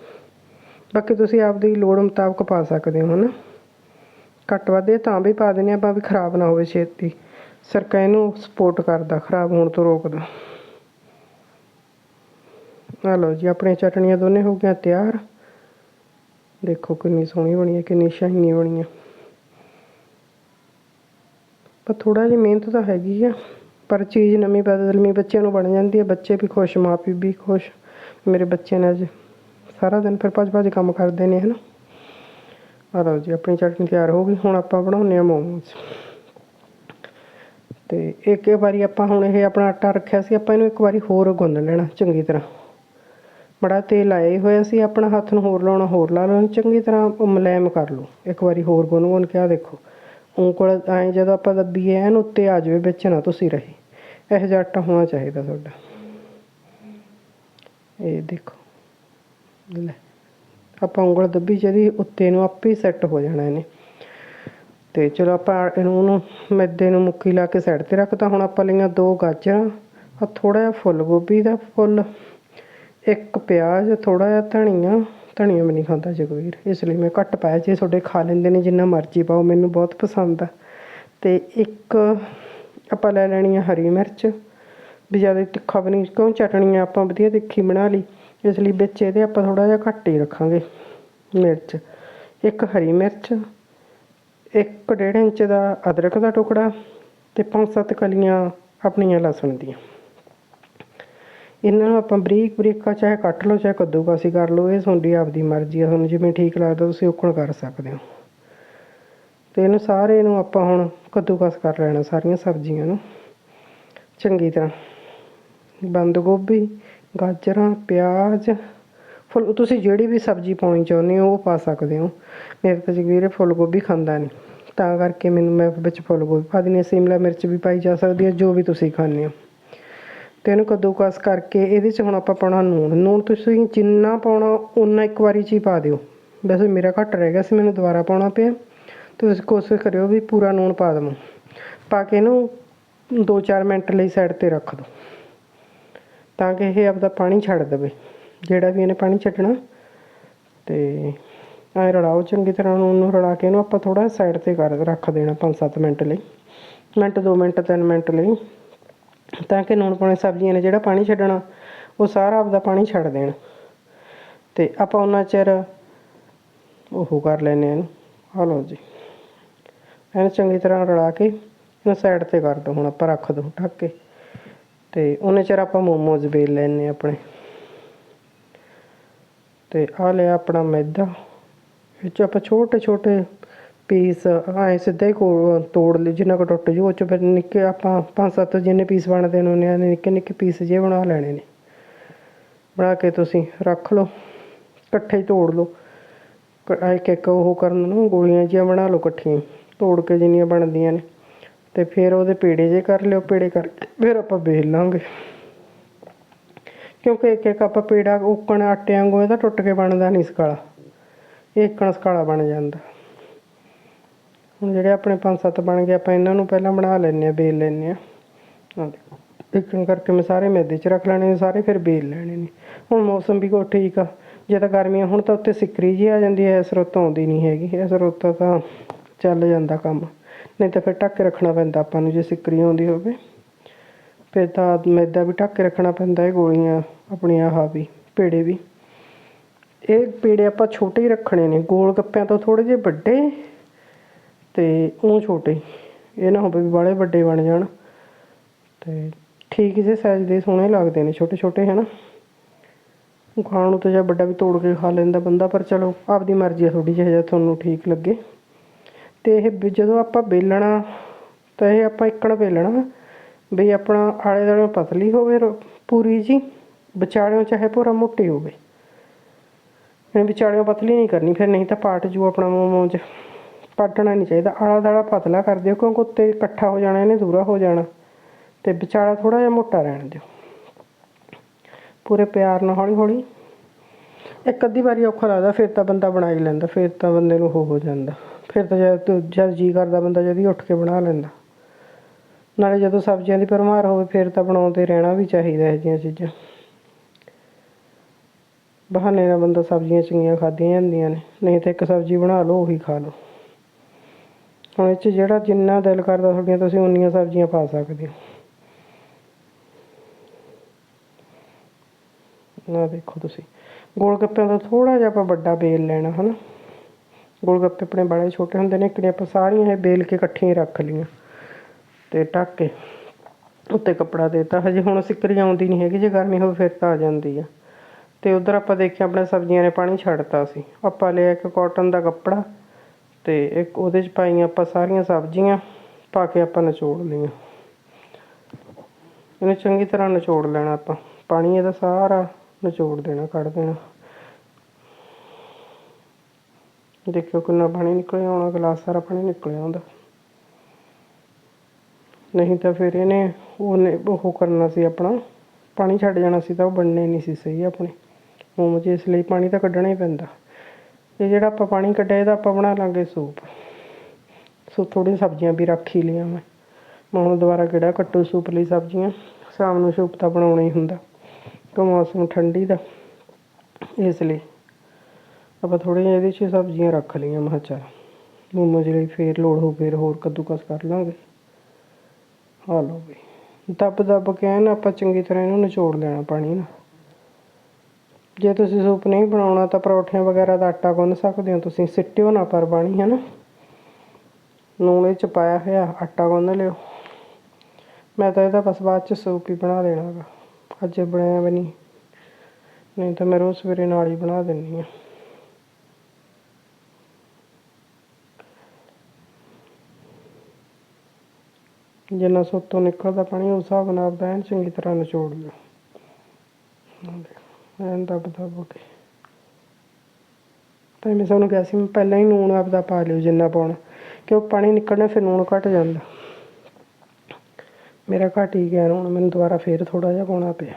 ਬਾਕੀ ਤੁਸੀਂ ਆਪਦੀ ਲੋੜ ਮੁਤਾਬਕ ਪਾ ਸਕਦੇ ਹੋ, ਹਨਾ? ਘੱਟ ਵੱਧ ਤਾਂ ਵੀ ਪਾ ਦਿੰਦੇ ਆਪਾਂ ਵੀ ਖਰਾਬ ਨਾ ਹੋਵੇ ਛੇਤੀ। ਸਿਰਕਾ ਇਹਨੂੰ ਸਪੋਰਟ ਕਰਦਾ, ਖਰਾਬ ਹੋਣ ਤੋਂ ਰੋਕਦਾ। ਆ ਲਓ ਜੀ, ਆਪਣੀਆਂ ਚਟਣੀਆਂ ਦੋਨੇ ਹੋ ਗਈਆਂ ਤਿਆਰ। ਦੇਖੋ ਕਿੰਨੀ ਸੋਹਣੀ ਬਣੀ ਹੈ, ਕਿੰਨੀ ਸ਼ਾਈਨੀ ਬਣੀ ਹੈ। ਪਰ ਥੋੜਾ ਜਿਹੀ ਮਿਹਨਤ ਤਾਂ ਹੈਗੀ ਆ, ਪਰ ਚੀਜ਼ ਨਵੀਂ ਬਦਲਵੀਂ ਬੱਚਿਆਂ ਨੂੰ ਬਣ ਜਾਂਦੀ ਹੈ ਬੱਚੇ ਵੀ ਖੁਸ਼ ਮਾਂ ਪਿਓ ਵੀ ਖੁਸ਼, ਮੇਰੇ ਬੱਚੇ ਨੇ ਅੱਜ ਸਾਰਾ ਦਿਨ ਫਿਰ ਭੱਜ ਭੱਜ ਕੰਮ ਕਰਦੇ ਨੇ, ਹਨਾ। ਆ ਲਓ ਜੀ, ਆਪਣੀ ਚਟਨੀ ਤਿਆਰ ਹੋ ਗਈ, ਹੁਣ ਆਪਾਂ ਬਣਾਉਂਦੇ ਆ ਮੋਮੋਸ। ਤੇ ਇੱਕ ਵਾਰੀ ਆਪਾਂ ਹੁਣ ਇਹ ਆਪਣਾ ਆਟਾ ਰੱਖਿਆ ਸੀ, ਆਪਾਂ ਇਹਨੂੰ ਇੱਕ ਵਾਰੀ ਹੋਰ ਗੁੰਨ ਲੈਣਾ ਚੰਗੀ ਤਰ੍ਹਾਂ। ਬੜਾ ਤੇਲ ਆਇਆ ਹੀ ਹੋਇਆ ਸੀ, ਆਪਣਾ ਹੱਥ ਨੂੰ ਹੋਰ ਲਾਉਣਾ, ਹੋਰ ਲਾ ਲੈਣਾ, ਚੰਗੀ ਤਰ੍ਹਾਂ ਉਹ ਕਰ ਲਓ। ਇੱਕ ਵਾਰੀ ਹੋਰ ਗੁੰਨ ਗੁੰਨ ਕੇ ਆ ਦੇਖੋ। ਉਂਗਲ ਐਂ ਜਦੋਂ ਆਪਾਂ ਦੱਬੀਏ ਐਨ ਉੱਤੇ ਆ ਜਾਵੇ, ਵਿੱਚ ਨਾ ਤੁਸੀਂ ਰਹੇ। ਇਹੋ ਜਿਹਾ ਆਟਾ ਹੋਣਾ ਚਾਹੀਦਾ ਤੁਹਾਡਾ। ਇਹ ਦੇਖੋ। ਲੈ, ਆਪਾਂ ਉਂਗਲ ਦੱਬੀ, ਜਿਹੜੀ ਉੱਤੇ ਨੂੰ ਆਪੇ ਹੀ ਸੈੱਟ ਹੋ ਜਾਣਾ ਇਹਨੇ। ਤੇ ਚਲੋ ਆਪਾਂ ਇਹਨੂੰ, ਉਹਨੂੰ ਮੈਦੇ ਨੂੰ ਮੁੱਕੀ ਲਾ ਕੇ ਸਾਈਡ ਤੇ ਰੱਖਤਾ। ਹੁਣ ਆਪਾਂ ਲਈਆਂ ਦੋ ਗਾਜਰਾਂ। ਆ ਥੋੜਾ ਜਿਹਾ ਫੁੱਲ ਗੋਭੀ ਦਾ ਫੁੱਲ। ਇੱਕ ਪਿਆਜ਼ ਥੋੜਾ ਜਿਹਾ ਧਨੀਆ। ਧਨੀਆ ਵੀ ਨਹੀਂ ਖਾਂਦਾ ਜਗਵੀਰ, ਇਸ ਲਈ ਮੈਂ ਘੱਟ ਪਾਇਆ, ਜੇ ਤੁਹਾਡੇ ਖਾ ਲੈਂਦੇ ਨੇ, ਜਿੰਨਾ ਮਰਜ਼ੀ ਪਾਓ, ਮੈਨੂੰ ਬਹੁਤ ਪਸੰਦ ਆ। ਤੇ ਇੱਕ ਆਪਾਂ ਲੈ ਲੈਣੀ ਆ ਹਰੀ ਮਿਰਚ, ਵੀ ਜ਼ਿਆਦਾ ਤਿੱਖਾ ਵੀ ਨਹੀਂ ਕਿਉਂ ਚਟਣੀ ਆਪਾਂ ਵਧੀਆ ਤਿੱਖੀ ਬਣਾ ਲਈ, ਇਸ ਲਈ ਵਿੱਚ ਇਹਦੇ ਆਪਾਂ ਥੋੜਾ ਜਿਹਾ ਘੱਟ ਹੀ ਰੱਖਾਂਗੇ ਮਿਰਚ। ਇੱਕ ਹਰੀ ਮਿਰਚ, ਇੱਕ ਡੇਢ ਇੰਚ ਦਾ ਅਦਰਕ ਦਾ ਟੁਕੜਾ ਤੇ ਪੰਜ ਸੱਤ ਕਲੀਆਂ ਆਪਣੀਆਂ ਲਸਣ ਦੀਆਂ। ਇਹਨਾਂ ਨੂੰ ਆਪਾਂ ਬਰੀਕ ਬਰੀਕਾ ਚਾਹੇ ਕੱਟ ਲਓ, ਚਾਹੇ ਕੱਦੂਕਸੀ ਕਰ ਲਓ, ਇਹ ਤੁਹਾਡੀ ਆਪਦੀ ਮਰਜ਼ੀ ਆ, ਤੁਹਾਨੂੰ ਜਿਵੇਂ ਠੀਕ ਲੱਗਦਾ ਤੁਸੀਂ ਉਕਣ ਕਰ ਸਕਦੇ ਹੋ। ਤੇ ਇਹਨੂੰ ਸਾਰੇ ਨੂੰ ਆਪਾਂ ਹੁਣ ਕੱਦੂਕਸ ਕਰ ਲੈਣਾ, ਸਾਰੀਆਂ ਸਬਜ਼ੀਆਂ ਨੂੰ। ਚੰਗੀ ਤਰ੍ਹਾਂ। ਬੰਦ ਗੋਭੀ, ਗਾਜਰਾਂ, ਪਿਆਜ਼, ਫੁੱਲ, ਤੁਸੀਂ ਜਿਹੜੀ ਵੀ ਸਬਜ਼ੀ ਪਾਉਣੀ ਚਾਹੁੰਦੇ ਹੋ, ਉਹ ਪਾ ਸਕਦੇ ਹੋ। ਮੇਰੇ ਤਾਂ ਜਗਵੀਰ ਫੁੱਲ ਗੋਭੀ ਖਾਂਦਾ ਨਹੀਂ। ਤਾਂ ਕਰਕੇ ਮੈਨੂੰ ਮੈਂ ਵਿੱਚ ਫੁੱਲ ਗੋਭੀ ਪਾ ਦਿੰਦੀ ਹਾਂ, ਸ਼ਿਮਲਾ ਮਿਰਚ ਵੀ ਪਾਈ ਜਾ ਸਕਦੀ ਹੈ, ਜੋ ਵੀ ਤੁਸੀਂ ਖਾਂਦੇ ਹੋ। ਤੇ ਇਹਨੂੰ ਕੱਦੂਕਸ ਕਰਕੇ ਇਹਦੇ 'ਚ ਹੁਣ ਆਪਾਂ ਪਾਉਣਾ ਨੂਣ। ਨੂਣ ਤੁਸੀਂ ਜਿੰਨਾ ਪਾਉਣਾ ਉਨਾ ਇੱਕ ਵਾਰੀ 'ਚ ਹੀ ਪਾ ਦਿਓ। ਵੈਸੇ ਮੇਰਾ ਘੱਟ ਰਹਿ ਗਿਆ ਸੀ, ਮੈਨੂੰ ਦੁਬਾਰਾ ਪਾਉਣਾ ਪਿਆ। ਤੁਸੀਂ ਕੋਸ਼ਿਸ਼ ਕਰਿਓ ਵੀ ਪੂਰਾ ਨੂਣ ਪਾ ਦੇਵੋ। ਪਾ ਕੇ ਇਹਨੂੰ 2-4 ਮਿੰਟ ਲਈ ਸਾਈਡ ਤੇ ਰੱਖ ਦਿਓ ਤਾਂ ਕਿ ਇਹ ਆਪਦਾ ਪਾਣੀ ਛੱਡ ਦੇਵੇ। ਜਿਹੜਾ ਵੀ ਇਹਨੇ ਪਾਣੀ ਛੱਡਣਾ, ਤੇ ਐ ਰਲਾਓ ਚੰਗੀ ਤਰ੍ਹਾਂ ਨੂੰ ਉਹਨੂੰ ਰਲਾ ਕੇ ਇਹਨੂੰ ਆਪਾਂ ਥੋੜਾ ਸਾਈਡ ਤੇ ਕਰ, ਰੱਖ ਦੇਣਾ 5-7 ਮਿੰਟ ਲਈ। ਮਿੰਟ 2 ਮਿੰਟ 3 ਮਿੰਟ ਲਈ। ਤਾਂ ਕਿ ਨੂਣ ਪਾਉਣੇ ਸਬਜ਼ੀਆਂ ਨੇ ਜਿਹੜਾ ਪਾਣੀ ਛੱਡਣਾ, ਉਹ ਸਾਰਾ ਆਪਦਾ ਪਾਣੀ ਛੱਡ ਦੇਣ। ਤੇ ਆਪਾਂ ਉਹਨਾਂ ਚਿਰ ਉਹ ਕਰ ਲੈਨੇ ਇਹਨੂੰ ਆ ਲਓ ਜੀ। ਇਹਨੂੰ ਚੰਗੀ ਤਰ੍ਹਾਂ ਰਲਾ ਕੇ ਇਹਨੂੰ ਸਾਈਡ ਤੇ ਕਰ ਦੋ ਹੁਣ ਆਪਾਂ ਰੱਖ ਦੋ ਢੱਕ ਕੇ। ਤੇ ਉਹਨੇ ਚਿਰ ਆਪਾਂ ਮੋਮੋਜ਼ ਵੇਲ ਲੈਨੇ ਆਪਣੇ। ਤੇ ਆ ਲਿਆ ਆਪਣਾ ਮੈਦਾ। ਵਿੱਚ ਆਪਾਂ ਛੋਟੇ ਛੋਟੇ ਪੀਸ ਐ ਸਿੱਧਾ ਹੀ ਕੋ, ਤੋੜ ਲਈ, ਜਿੰਨਾ ਕੁ ਟੁੱਟ ਜੂ, ਉਹ 'ਚ ਫਿਰ ਨਿੱਕੇ ਆਪਾਂ ਪੰਜ ਸੱਤ ਜਿੰਨੇ ਪੀਸ ਬਣਦੇ ਨੇ, ਉਹਨੇ ਨਿੱਕੇ ਨਿੱਕੇ ਪੀਸ ਜੇ ਬਣਾ ਲੈਣੇ ਨੇ। ਬਣਾ ਕੇ ਤੁਸੀਂ ਰੱਖ ਲਓ, ਇਕੱਠੇ ਹੀ ਤੋੜ ਲਓ। ਕ- ਇੱਕ ਇੱਕ ਉਹ ਕਰਨ ਨੂੰ ਗੋਲੀਆਂ ਜਿਹੀਆਂ ਬਣਾ ਲਓ ਇਕੱਠੀਆਂ, ਤੋੜ ਕੇ ਜਿੰਨੀਆਂ ਬਣਦੀਆਂ ਨੇ। ਤੇ ਫਿਰ ਉਹਦੇ ਪੇੜੇ ਜੇ ਕਰ ਲਿਓ, ਪੇੜੇ ਕਰਕੇ ਫਿਰ ਆਪਾਂ ਵੇਲ ਲਾਂਗੇ। ਕਿਉਂਕਿ ਇੱਕ ਇੱਕ ਆਪਾਂ ਪੇੜਾ ਉੱਕਣ ਆਟੇ ਵਾਂਗੂ ਇਹਦਾ ਟੁੱਟ ਕੇ ਬਣਦਾ ਨਹੀਂ ਸਕਾਲਾ। ਇਹ ਇੱਕਣ ਸਕਾਲਾ ਬਣ ਜਾਂਦਾ। ਹੁਣ ਜਿਹੜੇ ਆਪਣੇ ਪੰਜ ਸੱਤ ਬਣ ਗਏ, ਆਪਾਂ ਇਹਨਾਂ ਨੂੰ ਪਹਿਲਾਂ ਬਣਾ ਲੈਂਦੇ ਆ ਬੇਲ ਲੈਂਦੇ ਆ ਆਹ ਦੇਖੋ ਇੱਕਣ ਕਰਕੇ ਮੈਂ ਸਾਰੇ ਮੈਦੇ 'ਚ ਰੱਖ ਲੈਣੇ ਨੇ, ਸਾਰੇ ਫਿਰ ਵੇਲ ਲੈਣੇ ਨੇ। ਹੁਣ ਮੌਸਮ ਵੀ ਕੋ ਠੀਕ ਆ। ਜੇ ਤਾਂ ਗਰਮੀਆਂ ਹੁਣ ਤਾਂ ਉੱਤੇ ਸਿੱਕਰੀ ਜੀ ਆ ਜਾਂਦੀ ਹੈ ਇਸ ਰੁੱਤ ਆਉਂਦੀ ਨਹੀਂ ਹੈਗੀ। ਇਹ ਸਰੋਤ ਤਾਂ ਚੱਲ ਜਾਂਦਾ ਕੰਮ। ਨਹੀਂ ਤਾਂ ਫਿਰ ਢੱਕ ਕੇ ਰੱਖਣਾ ਪੈਂਦਾ ਆਪਾਂ ਨੂੰ, ਜੇ ਸਿੱਕਰੀ ਆਉਂਦੀ ਹੋਵੇ। ਫਿਰ ਤਾਂ ਮੈਦਾ ਵੀ ਢੱਕ ਕੇ ਰੱਖਣਾ ਪੈਂਦਾ ਹੈ, ਗੋਲੀਆਂ ਆਪਣੀਆਂ ਆਹ ਵੀ, ਪੇੜੇ ਵੀ। ਇਹ ਪੇੜੇ ਆਪਾਂ ਛੋਟੇ ਹੀ ਰੱਖਣੇ ਨੇ, ਗੋਲ ਗੱਪਿਆਂ ਤੋਂ ਥੋੜੇ ਜਿਹੇ ਵੱਡੇ। ਤੇ ਉਹ ਛੋਟੇ, ਇਹ ਨਾ ਹੋਵੇ ਵੀ ਬਾਹਲੇ ਵੱਡੇ ਬਣ ਜਾਣ। ਤੇ ਠੀਕ ਜਿਹੇ ਸਾਈਜ਼ ਦੇ ਸੋਹਣੇ ਲੱਗਦੇ ਨੇ, ਛੋਟੇ ਛੋਟੇ, ਹਨਾ। ਖਾਣ ਨੂੰ ਤਾਂ ਜਾਂ ਵੱਡਾ ਵੀ ਤੋੜ ਕੇ ਖਾ ਲੈਂਦਾ ਬੰਦਾ, ਪਰ ਚਲੋ, ਆਪਦੀ ਮਰਜ਼ੀ ਆ ਥੋੜੀ ਜਿਹੀ ਜਿਹਾ ਤੁਹਾਨੂੰ ਠੀਕ ਲੱਗੇ। ਤੇ ਇਹ ਵੀ ਜਦੋਂ ਆਪਾਂ ਬੇਲਣਾ ਤਾਂ ਇਹ ਆਪਾਂ ਇੱਕਣ ਵੇਲਣਾ। ਵੀ ਆਪਣਾ ਆਲੇ ਦੁਆਲੇ ਪਤਲੀ ਹੋਵੇ ਪੂਰੀ ਜੀ ਵਿਚਾਲਿਓਂ ਚਾਹੇ ਪੂਰਾ ਮੋਟੀ ਹੋਵੇ। ਇਹ ਵਿਚਾਲਿਓਂ ਪਤਲੀ ਨਹੀਂ ਕਰਨੀ, ਫਿਰ ਨਹੀਂ ਤਾਂ ਪਾਟ ਜੂ ਆਪਣਾ ਮੋਮੋ ਚ। ਪੱਟਣਾ ਨਹੀਂ ਚਾਹੀਦਾ। ਆਲਾ ਦਾਲਾ ਪਤਲਾ ਕਰ ਦਿਓ, ਕਿਉਂਕਿ ਉੱਤੇ ਇਕੱਠਾ ਹੋ ਜਾਣਾ, ਇਹਨੇ ਦੂਰਾ ਹੋ ਜਾਣਾ। ਤੇ ਵਿਚਾਲਾ ਥੋੜਾ ਜਿਹਾ ਮੋਟਾ ਰਹਿਣ ਦਿਓ। ਪੂਰੇ ਪਿਆਰ ਨਾਲ ਹੌਲੀ ਹੌਲੀ ਇੱਕ ਅੱਧੀ ਵਾਰੀ ਔਖਾ ਲੱਗਦਾ, ਫਿਰ ਤਾਂ ਬੰਦਾ ਬਣਾ ਹੀ ਲੈਂਦਾ, ਫਿਰ ਤਾਂ ਬੰਦੇ ਨੂੰ ਹੋ ਹੋ ਜਾਂਦਾ। ਫਿਰ ਤਾਂ ਜਦ ਜਦ ਜੀ ਕਰਦਾ ਬੰਦਾ, ਜਦ ਹੀ ਉੱਠ ਕੇ ਬਣਾ ਲੈਂਦਾ। ਨਾਲੇ ਜਦੋਂ ਸਬਜ਼ੀਆਂ ਦੀ ਪਰਮਾਰ ਹੋਵੇ, ਫਿਰ ਤਾਂ ਬਣਾਉਂਦੇ ਰਹਿਣਾ ਵੀ ਚਾਹੀਦਾ ਇਹ ਜਿਹੀਆਂ ਚੀਜ਼ਾਂ। ਬਹਾਨੇ ਨਾਲ ਬੰਦਾ ਸਬਜ਼ੀਆਂ ਚੰਗੀਆਂ ਖਾਧੀਆਂ ਜਾਂਦੀਆਂ ਨੇ। ਨਹੀਂ ਤਾਂ ਇੱਕ ਸਬਜ਼ੀ ਬਣਾ ਲਓ, ਉਹੀ ਖਾ ਲਓ। ਹੁਣ ਇਹ 'ਚ ਜਿਹੜਾ ਜਿੰਨਾ ਦਿਲ ਕਰਦਾ ਤੁਹਾਡੀਆਂ, ਤੁਸੀਂ ਉਨੀਆਂ ਸਬਜ਼ੀਆਂ ਪਾ ਸਕਦੇ ਹੋ। ਨਾ ਦੇਖੋ ਤੁਸੀਂ। ਗੋਲ ਗੱਪਿਆਂ ਦਾ ਥੋੜਾ ਜਿਹਾ ਆਪਾਂ ਵੱਡਾ ਬੇਲ ਲੈਣਾ, ਹਨਾ? ਗੋਲ ਗੱਪੇ ਆਪਣੇ ਬੜੇ ਛੋਟੇ ਹੁੰਦੇ ਨੇ ਕਿਹੜੇ ਆਪਾਂ ਸਾਰੀਆਂ ਇਹ ਬੇਲ ਕੇ ਇਕੱਠੀਆਂ ਰੱਖ ਲਈਆਂ ਤੇ ਢੱਕ ਕੇ ਉੱਤੇ ਕੱਪੜਾ ਦੇਤਾ। ਹਜੇ ਹੁਣ ਸਿੱਕਰੀ ਆਉਂਦੀ ਨਹੀਂ ਹੈਗੀ, ਜੇ ਗਰਮੀ ਹੋਵੇ ਫਿਰ ਤਾਂ ਆ ਜਾਂਦੀ ਆ। ਤੇ ਉਧਰ ਆਪਾਂ ਦੇਖਿਆ, ਆਪਣੇ ਸਬਜ਼ੀਆਂ ਨੇ ਪਾਣੀ ਛੱਡਤਾ ਸੀ। ਆਪਾਂ ਲਿਆ ਇੱਕ ਕਾਟਨ ਦਾ ਕੱਪੜਾ ਤੇ ਇੱਕ ਉਹਦੇ 'ਚ ਪਾਈਆਂ ਆਪਾਂ ਸਾਰੀਆਂ ਸਬਜ਼ੀਆਂ ਪਾ ਕੇ ਆਪਾਂ ਨਿਚੋੜ ਲਈਆਂ। ਇਹਨੂੰ ਚੰਗੀ ਤਰ੍ਹਾਂ ਨਿਚੋੜ ਲੈਣਾ ਆਪਾਂ। ਪਾਣੀ ਇਹਦਾ ਸਾਰਾ ਨਿਚੋੜ ਦੇਣਾ, ਕੱਢ ਦੇਣਾ। ਦੇਖਿਓ ਕਿੰਨਾ ਪਾਣੀ ਨਿਕਲਿਆ ਆਉਣਾ ਗਲਾਸ ਸਾਰਾ ਪਾਣੀ ਨਿਕਲਿਆ ਆਉਂਦਾ ਨਹੀਂ ਤਾਂ ਫਿਰ ਇਹਨੇ ਉਹਨੇ ਉਹ ਕਰਨਾ ਸੀ ਆਪਣਾ, ਪਾਣੀ ਛੱਡ ਜਾਣਾ ਸੀ ਤਾਂ ਉਹ ਬਣਨੇ ਨਹੀਂ ਸੀ ਸਹੀ ਆਪਣੇ। ਮੋਮੋਜ਼ ਇਸ ਲਈ ਪਾਣੀ ਤਾਂ ਕੱਢਣਾ ਹੀ ਪੈਂਦਾ। ਇਹ ਜਿਹੜਾ ਆਪਾਂ ਪਾਣੀ ਕੱਢਿਆ, ਇਹਦਾ ਆਪਾਂ ਬਣਾ ਲਾਂਗੇ ਸੂਪ। ਸੋ ਥੋੜੀ ਸਬਜ਼ੀਆਂ ਵੀ ਰੱਖ ਹੀ ਲਈਆਂ ਮੈਂ। ਮੈਂ ਹੁਣ ਦੁਬਾਰਾ ਕਿਹੜਾ ਕੱਟੂ ਸੂਪ ਲਈ ਸਬਜ਼ੀਆਂ? ਸ਼ਾਮ ਨੂੰ ਸੂਪ ਤਾਂ ਬਣਾਉਣਾ ਹੀ ਹੁੰਦਾ। ਕਿ ਮੌਸਮ ਠੰਡੀ ਦਾ। ਇਸ ਲਈ ਆਪਾਂ ਥੋੜ੍ਹੀਆਂ ਇਹਦੇ 'ਚ ਸਬਜ਼ੀਆਂ ਰੱਖ ਲਈਆਂ, ਮੈਂ ਕਿਹਾ ਚੱਲ। ਮੋਮੋਜ਼ ਲਈ ਫੇਰ ਲੋੜ ਹੋ ਫੇਰ ਹੋਰ ਕੱਦੂਕਸ ਕਰ ਲਾਂਗੇ। ਆ ਲਓ ਵੀ ਦੱਬ ਦੱਬ ਕੇ ਐਨ ਆਪਾਂ ਚੰਗੀ ਤਰ੍ਹਾਂ ਇਹਨੂੰ ਨਿਚੋੜ ਲੈਣਾ ਪਾਣੀ ਨਾਲ ਜੇ ਤੁਸੀਂ ਸੂਪ ਨਹੀਂ ਬਣਾਉਣਾ ਤਾਂ ਪਰੌਠਿਆਂ ਵਗੈਰਾ ਦਾ ਆਟਾ ਗੁੰਨ ਸਕਦੇ ਹੋ। ਤੁਸੀਂ ਸਿੱਟਿਓ ਨਾ ਪਰ ਪਾਣੀ ਹੈ ਨਾ ਨੂਣ ਇਹ ਚ ਪਾਇਆ ਹੋਇਆ ਆਟਾ ਗੁੰਨ ਲਿਓ। ਮੈਂ ਤਾਂ ਇਹਦਾ ਬਸ ਬਾਅਦ ਚ ਸੂਪ ਹੀ ਬਣਾ ਦੇਣਾ ਗਾ। ਅੱਜ ਬਣਾਇਆ ਵੀ ਨਹੀਂ। ਨਹੀਂ ਤਾਂ ਮੈਂ ਰੋਜ਼ ਸਵੇਰੇ ਨਾਲ ਹੀ ਬਣਾ ਦਿੰਨੀ ਆ ਜਿੰਨਾ ਸੁੱਤੋਂ ਨਿਕਲਦਾ ਪਾਣੀ, ਉਸ ਹਿਸਾਬ ਨਾਲ ਆਪਦਾ ਚੰਗੀ ਤਰ੍ਹਾਂ ਨਿਚੋੜ ਲਿਓ। ਐਨ ਦੱਬ ਦੱਬ ਕੇ। ਤਾਂ ਮੈਂ ਤੁਹਾਨੂੰ ਕਿਹਾ ਸੀ, ਮੈਂ ਪਹਿਲਾਂ ਹੀ ਨੂਣ ਆਪਦਾ ਪਾ ਲਿਓ ਜਿੰਨਾ ਪਾਉਣਾ। ਕਿਉਂ ਪਾਣੀ ਨਿਕਲਣਾ ਫਿਰ ਲੂਣ ਘਟ ਜਾਂਦਾ। ਮੇਰਾ ਘਟ ਹੀ ਗਿਆ ਹੁਣ ਮੈਨੂੰ ਦੁਬਾਰਾ ਫੇਰ ਥੋੜਾ ਜਿਹਾ ਪਾਉਣਾ ਪਿਆ।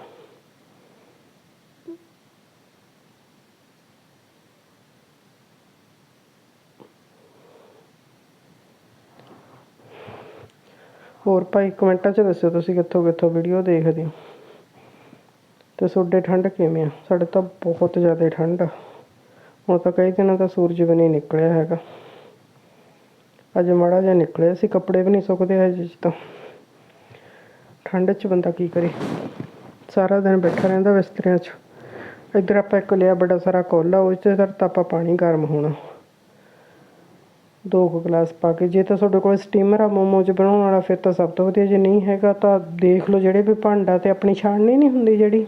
ਹੋਰ ਭਾਈ ਕਮੈਂਟਾਂ 'ਚ ਦੱਸਿਓ ਤੁਸੀਂ ਕਿੱਥੋਂ ਕਿੱਥੋਂ ਵੀਡੀਓ ਦੇਖਦੇ ਹੋ। ਤੇ ਤੁਹਾਡੇ ਠੰਡ ਕਿਵੇਂ ਆ? ਸਾਡੇ ਤਾਂ ਬਹੁਤ ਜ਼ਿਆਦਾ ਠੰਡ ਆ। ਹੁਣ ਤਾਂ ਕਈ ਦਿਨਾਂ ਦਾ ਸੂਰਜ ਵੀ ਨਹੀਂ ਨਿਕਲਿਆ ਹੈਗਾ। ਅੱਜ ਮਾੜਾ ਜਿਹਾ ਨਿਕਲਿਆ ਸੀ, ਕੱਪੜੇ ਵੀ ਨਹੀਂ ਸੁੱਕਦੇ ਹਜੇ ਤਾਂ। ਠੰਡ 'ਚ ਬੰਦਾ ਕੀ ਕਰੇ? ਸਾਰਾ ਦਿਨ ਬੈਠਾ ਰਹਿੰਦਾ ਬਿਸਤਰਿਆਂ 'ਚ। ਇੱਧਰ ਆਪਾਂ ਇੱਕ ਲਿਆ ਬੜਾ ਸਾਰਾ ਕੋਲਾ, ਉਹ ਸਰ ਤਾਂ ਆਪਾਂ ਪਾਣੀ ਗਰਮ ਹੋਣਾ। ਦੋ ਕੁ ਗਲਾਸ ਪਾ ਕੇ, ਜੇ ਤਾਂ ਤੁਹਾਡੇ ਕੋਲ ਸਟੀਮਰ ਆ ਮੋਮੋਜ਼ ਬਣਾਉਣ ਵਾਲਾ, ਫਿਰ ਤਾਂ ਸਭ ਤੋਂ ਵਧੀਆ, ਜੇ ਨਹੀਂ ਹੈਗਾ ਤਾਂ ਦੇਖ ਲਓ ਜਿਹੜੇ ਵੀ ਭਾਂਡਾ ਤੇ ਆਪਣੀ ਛਾਣਨੀ ਨਹੀਂ ਹੁੰਦੀ ਜਿਹੜੀ।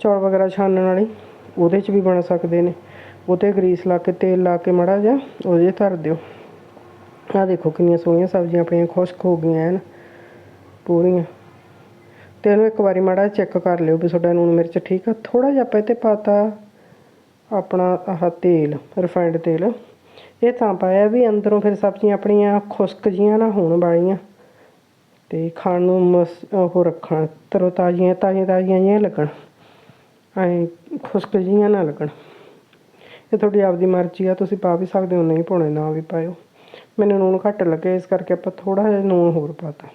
ਚੌਲ ਵਗੈਰਾ ਛਾਣਨ ਵਾਲੀ, ਉਹਦੇ 'ਚ ਵੀ ਬਣ ਸਕਦੇ ਨੇ। ਉਹ ਗਰੀਸ ਲਾ ਕੇ, ਤੇਲ ਲਾ ਕੇ ਮੜਾ ਜਾ ਉਹਦੇ ਧਰ ਦਿਓ। ਆਹ ਦੇਖੋ ਕਿੰਨੀਆਂ ਸੋਹਣੀਆਂ ਸਬਜ਼ੀਆਂ ਆਪਣੀਆਂ ਖੁਸ਼ਕ ਹੋ ਗਈਆਂ ਐਨ, ਪੂਰੀਆਂ। ਤੇ ਇਹਨੂੰ ਇੱਕ ਵਾਰੀ ਮਾੜਾ ਚੈੱਕ ਕਰ ਲਿਓ ਵੀ ਤੁਹਾਡਾ ਲੂਣ ਮਿਰਚ ਠੀਕ ਆ। ਥੋੜਾ ਜਿਹਾ ਆਪਾਂ ਇਹ 'ਤੇ ਪਾਤਾ ਆਪਣਾ ਆਹ ਤੇਲ ਰਿਫਾਈਂਡ ਤੇਲ। ਇਹ ਤਾਂ ਪਾਇਆ ਵੀ ਅੰਦਰੋਂ ਫਿਰ ਸਬਜ਼ੀਆਂ ਆਪਣੀਆਂ ਖੁਸ਼ਕ ਜੀਆਂ ਨਾ ਹੋਣ ਵਾਲੀਆਂ। ਤੇ ਖਾਣ ਨੂੰ ਮਸ, ਉਹ ਰੱਖਣ, ਤਰੋ ਤਾਜ਼ੀਆਂ ਤਾਜ਼ੀਆਂ ਤਾਜ਼ੀਆਂ ਜਿਹੀਆਂ ਲੱਗਣ। ਐਂ ਖੁਸ਼ਕ ਜੀਆਂ ਨਾ ਲੱਗਣ। ਇਹ ਤੁਹਾਡੀ ਆਪਦੀ ਮਰਜ਼ੀ ਆ, ਤੁਸੀਂ ਪਾ ਵੀ ਸਕਦੇ ਹੋ, ਨਹੀਂ ਪਾਉਣੇ ਨਾ ਵੀ ਪਾਇਓ। ਮੈਨੂੰ ਲੂਣ ਘੱਟ ਲੱਗੇ, ਇਸ ਕਰਕੇ ਆਪਾਂ ਥੋੜਾ ਜਿਹਾ ਲੂਣ ਹੋਰ ਪਾਤਾ।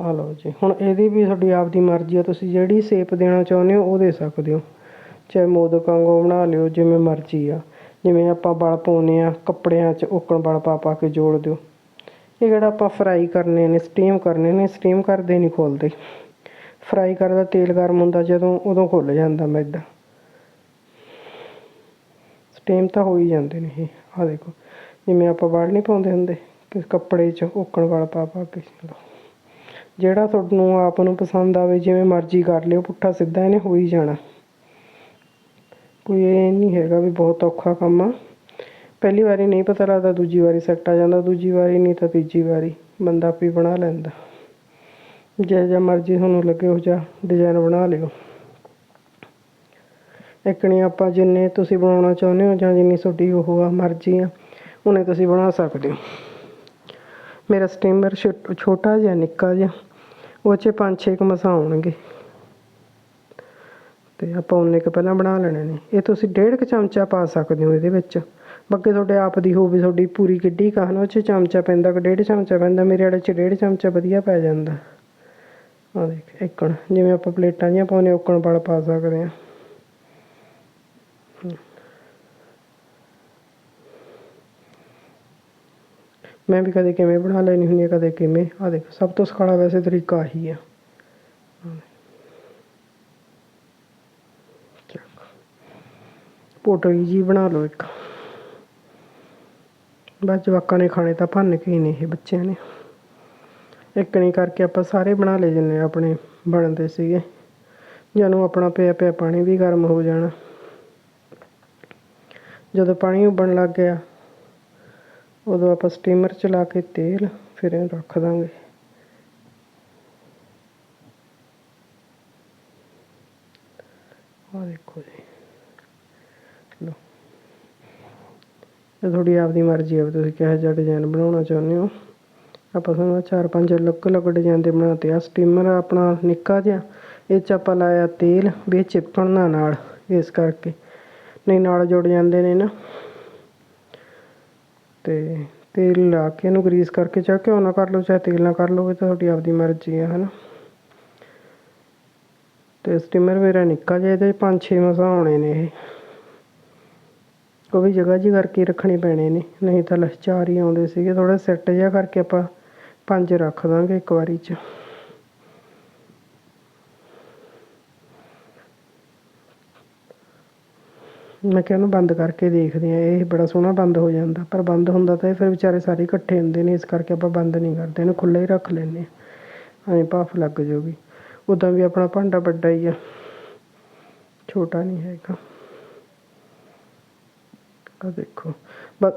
ਆ ਲਓ ਜੀ, ਹੁਣ ਇਹਦੀ ਵੀ ਤੁਹਾਡੀ ਆਪਦੀ ਮਰਜ਼ੀ ਆ, ਤੁਸੀਂ ਜਿਹੜੀ ਸ਼ੇਪ ਦੇਣਾ ਚਾਹੁੰਦੇ ਹੋ, ਉਹ ਦੇ ਸਕਦੇ ਹੋ। ਚਾਹੇ ਮੋਦਕ ਵਾਂਗੂ ਬਣਾ ਲਿਓ, ਜਿਵੇਂ ਮਰਜ਼ੀ ਆ। ਜਿਵੇਂ ਆਪਾਂ ਬਲ ਪਾਉਂਦੇ ਆ ਕੱਪੜਿਆਂ 'ਚ ਓਕਣ ਬਲ ਪਾ ਪਾ ਕੇ ਜੋੜ ਦਿਓ। ਇਹ ਜਿਹੜਾ ਆਪਾਂ ਫਰਾਈ ਕਰਨੇ ਨੇ ਸਟੀਮ ਕਰਨੇ ਨੇ ਸਟੀਮ ਕਰਦੇ ਨਹੀਂ ਖੁੱਲਦੇ। ਫਰਾਈ ਕਰਦਾ ਤੇਲ ਗਰਮ ਹੁੰਦਾ, ਜਦੋਂ ਉਦੋਂ ਖੁੱਲ ਜਾਂਦਾ ਮੈਦਾ ਸਟੀਮ ਤਾਂ ਹੋ ਹੀ ਜਾਂਦੇ ਨੇ ਇਹ ਆ ਦੇਖੋ, ਜਿਵੇਂ ਆਪਾਂ ਵਲ ਨਹੀਂ ਪਾਉਂਦੇ ਹੁੰਦੇ ਕਿ ਕੱਪੜੇ 'ਚ ਓਕਣ ਵਲ ਪਾ ਪਾ ਕੇ। ਜਿਹੜਾ ਤੁਹਾਨੂੰ ਆਪ ਨੂੰ ਪਸੰਦ ਆਵੇ, ਜਿਵੇਂ ਮਰਜ਼ੀ ਕਰ ਲਿਓ, ਪੁੱਠਾ ਸਿੱਧਾ ਇਹਨੇ ਹੋ ਹੀ ਜਾਣਾ। ਕੋਈ ਇਹ ਨਹੀਂ ਹੈਗਾ ਵੀ ਬਹੁਤ ਔਖਾ ਕੰਮ ਆ। ਪਹਿਲੀ ਵਾਰੀ ਨਹੀਂ ਪਤਾ ਲੱਗਦਾ, ਦੂਜੀ ਵਾਰੀ ਸੈੱਟ ਆ ਜਾਂਦਾ, ਦੂਜੀ ਵਾਰੀ ਨਹੀਂ ਤਾਂ ਤੀਜੀ ਵਾਰੀ। ਬੰਦਾ ਆਪੇ ਬਣਾ ਲੈਂਦਾ। ਜਿਹੋ ਜਿਹਾ ਮਰਜ਼ੀ ਤੁਹਾਨੂੰ ਲੱਗੇ, ਉਹ ਜਿਹਾ ਡਿਜ਼ਾਈਨ ਬਣਾ ਲਿਓ। ਇਕਣੀ ਆਪਾਂ ਜਿੰਨੇ ਤੁਸੀਂ ਬਣਾਉਣਾ ਚਾਹੁੰਦੇ ਹੋ ਜਾਂ ਜਿੰਨੀ ਤੁਹਾਡੀ ਉਹ ਆ ਮਰਜ਼ੀ ਆ, ਉਹਨੇ ਤੁਸੀਂ ਬਣਾ ਸਕਦੇ ਹੋ। ਮੇਰਾ ਸਟੀਮਰ ਛੋਟਾ ਜਿਹਾ, ਨਿੱਕਾ ਜਿਹਾ, ਉਹ 'ਚ ਪੰਜ ਛੇ ਕੁ ਮਸਾਂ ਆਉਣਗੇ। ਤੇ ਆਪਾਂ ਉਹਨੇ ਕੁ ਪਹਿਲਾਂ ਬਣਾ ਲੈਣੇ ਨੇ। ਇਹ ਤੁਸੀਂ ਡੇਢ ਕੁ ਚਮਚਾ ਪਾ ਸਕਦੇ ਹੋ ਇਹਦੇ ਵਿੱਚ। ਬਾਕੀ ਤੁਹਾਡੇ ਆਪ ਦੀ ਹੋਵੇ, ਤੁਹਾਡੀ ਪੂਰੀ ਕਿੱਡੀ ਕਾਹਨ ਉਹ 'ਚ ਚਮਚਾ ਪੈਂਦਾ ਕਿ ਡੇਢ ਚਮਚਾ ਪੈਂਦਾ, ਮੇਰੇ ਵਾਲੇ 'ਚ ਡੇਢ ਚਮਚਾ ਵਧੀਆ ਪੈ ਜਾਂਦਾ। ਆ ਦੇਖ, ਇੱਕਣ, ਜਿਵੇਂ ਆਪਾਂ ਪਲੇਟਾਂ ਜਿਹੀਆਂ ਪਾਉਂਦੇ ਓਕਣ ਵਾਲ ਪਾ ਸਕਦੇ ਆ ਮੈਂ ਵੀ ਕਦੇ ਕਿਵੇਂ ਬਣਾ ਲੈਣੀ ਹੁੰਦੀ ਆ ਕਦੇ ਕਿਵੇਂ। ਆ ਦੇਖ, ਸਭ ਤੋਂ ਸਖਾਲਾ ਵੈਸੇ ਤਰੀਕਾ ਆਹੀ ਆ। ਪੋਟਲੀ ਜੀ ਬਣਾ ਲਓ ਇੱਕ। ਬਸ ਜਵਾਕਾਂ ਨੇ ਖਾਣੇ ਤਾਂ ਭੰਨ ਕੇ ਹੀ ਨੇ ਇਹ ਬੱਚਿਆਂ ਨੇ। ਇੱਕ ਨਹੀਂ ਕਰਕੇ ਆਪਾਂ ਸਾਰੇ ਬਣਾ ਲਏ ਜਿੰਨੇ ਆਪਣੇ ਬਣਦੇ ਸੀਗੇ। ਜਦੋਂ ਆਪਣਾ ਪਿਆ ਪਿਆ ਪਾਣੀ ਵੀ ਗਰਮ ਹੋ ਜਾਣਾ। ਜਦੋਂ ਪਾਣੀ ਉਬਲਣ ਲੱਗ ਗਿਆ, ਉਦੋਂ ਆਪਾਂ ਸਟੀਮਰ ਚਲਾ ਕੇ ਤੇਲ, ਫਿਰ ਰੱਖ ਦਾਂਗੇ ਆ ਦੇਖੋ ਜੀ ਲੋ ਇਹ ਤੁਹਾਡੀ ਆਪਦੀ ਮਰਜ਼ੀ ਹੈ ਵੀ ਤੁਸੀਂ ਕਿਹੋ ਜਿਹਾ ਡਿਜ਼ਾਈਨ ਬਣਾਉਣਾ ਚਾਹੁੰਦੇ ਹੋ। ਆਪਾਂ ਤੁਹਾਨੂੰ ਚਾਰ ਪੰਜ ਅਲੱਗ ਅਲੱਗ ਡਿਜ਼ਾਈਨ ਦੇ ਬਣਾਤੇ ਆ। ਸਟੀਮਰ ਆਪਣਾ ਨਿੱਕਾ ਜਿਹਾ, ਇਹ 'ਚ ਆਪਾਂ ਲਾਇਆ ਤੇਲ, ਵੀ ਇਹ ਚਿਪਕਣ ਨਾ ਨਾਲ, ਇਸ ਕਰਕੇ। ਨਹੀਂ, ਨਾਲ ਜੁੜ ਜਾਂਦੇ ਨੇ ਨਾ। ਤੇ ਤੇਲ ਲਾ ਕੇ ਇਹਨੂੰ ਗਰੀਸ ਕਰਕੇ ਚਾਹ ਘਿਓ ਨਾ ਕਰ ਲਓ, ਚਾਹੇ ਤੇਲ ਨਾਲ ਕਰ ਲਓ, ਇਹ ਤਾਂ ਤੁਹਾਡੀ ਆਪਦੀ ਮਰਜ਼ੀ ਆ, ਹਨਾ। ਤੇ ਸਟੀਮਰ ਮੇਰਾ ਨਿੱਕਾ ਜਿਹਾ, ਇਹਦੇ ਪੰਜ ਛੇ ਮਸਾਂ ਆਉਣੇ ਨੇ ਇਹ। ਉਹ ਵੀ ਜਗ੍ਹਾ ਜਿਹੀ ਕਰਕੇ ਰੱਖਣੇ ਪੈਣੇ ਨੇ। ਨਹੀਂ ਤਾਂ ਲਸ ਚਾਰ ਹੀ ਆਉਂਦੇ ਸੀਗੇ। ਥੋੜਾ ਸੈੱਟ ਜਿਹਾ ਕਰਕੇ ਆਪਾਂ ਪੰਜ ਰੱਖ ਦਾਂਗੇ ਇੱਕ ਵਾਰੀ 'ਚ। ਮੈਂ ਕਿਹਾ ਉਹਨੂੰ ਬੰਦ ਕਰਕੇ ਦੇਖਦੇ ਆ ਇਹ ਬੜਾ ਸੋਹਣਾ ਬੰਦ ਹੋ ਜਾਂਦਾ। ਪਰ ਬੰਦ ਹੁੰਦਾ ਤਾਂ ਇਹ ਫਿਰ ਵਿਚਾਰੇ ਸਾਰੇ ਇਕੱਠੇ ਹੁੰਦੇ ਨੇ। ਇਸ ਕਰਕੇ ਆਪਾਂ ਬੰਦ ਨਹੀਂ ਕਰਦੇ। ਇਹਨੂੰ ਖੁੱਲ੍ਹਾ ਹੀ ਰੱਖ ਲੈਂਦੇ ਹਾਂ। ਐਂ ਭਾਫ ਲੱਗ ਜਾਊਗੀ ਉੱਦਾਂ ਵੀ ਆਪਣਾ ਭਾਂਡਾ ਵੱਡਾ ਹੀ ਆ। ਛੋਟਾ ਨਹੀਂ ਹੈਗਾ। ਆ ਦੇਖੋ ਬਸ